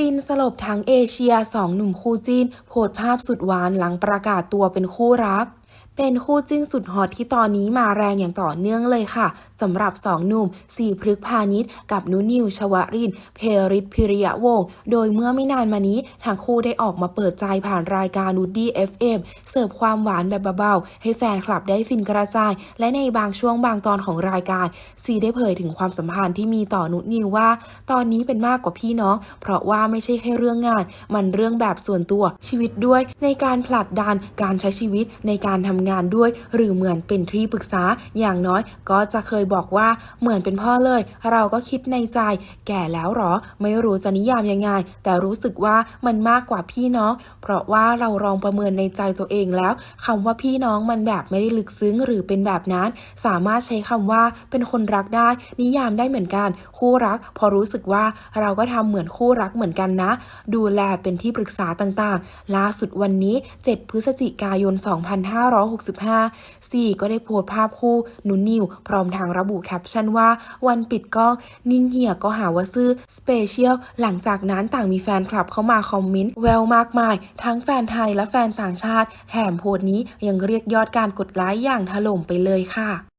ฟินสลบทั้งเอเชียสองหนุ่มคู่จีนโพสภาพสุดหวานหลังประกาศตัวเป็นคู่รัก เป็นคู่จิ้นสุดฮอตที่ตอนนี้มาแรงอย่างต่อเนื่องเลยค่ะสำหรับสองหนุ่มสีพฤกษ์พาณิชย์กับนุนิว ชวริน เพริศพิริยะวงศ์โดยเมื่อไม่นานมานี้ทั้งคู่ได้ออกมาเปิดใจผ่านรายการนูดี้ FM เสิร์ฟความหวานแบบเบาๆ ให้แฟนคลับได้ฟินกระจาย และในบางช่วงบางตอนของรายการ ซีได้เผยถึงความสัมพันธ์ที่มีต่อนุนิวว่า ตอนนี้เป็นมากกว่าพี่น้องเพราะว่าไม่ใช่แค่เรื่องงาน มันเรื่องแบบส่วนตัวชีวิตด้วยในการผลัดดันการใช้ชีวิตในการทำงานด้วย หรือเหมือนเป็นที่ปรึกษาอย่างน้อย ก็จะเคยบอกว่าเหมือนเป็นพ่อเลย เราก็คิดในใจ แก่แล้วหรอ ไม่รู้จะนิยามยังไง แต่รู้สึกว่ามันมากกว่าพี่น้อง เพราะว่าเราลองประเมินในใจตัวเองแล้วคำว่าพี่น้องมันแบบไม่ได้ลึกซึ้งหรือเป็นแบบนั้น สามารถใช้คำว่าเป็นคนรักได้ นิยามได้เหมือนกัน คู่รัก พอรู้สึกว่าเราก็ทำเหมือนคู่รักเหมือนกันนะ ดูแลเป็นที่ปรึกษาต่างๆ ล่าสุดวันนี้ 7 พฤศจิกายน2565ซีก็ได้โพสต์ภาพคู่หนุนนิว พร้อมทางระบุแคปชั่นว่า วันปิดกล้องนิ่งเหี่ยก็หาว่าซื้อสเปเชียลหลังจากนั้นต่างมีแฟนคลับเข้ามาคอมเมนต์แววมากมาย ทั้งแฟนไทยและแฟนต่างชาติ แถมโพสต์นี้ยังเรียกยอดการกดไลค์อย่างถล่มไปเลยค่ะ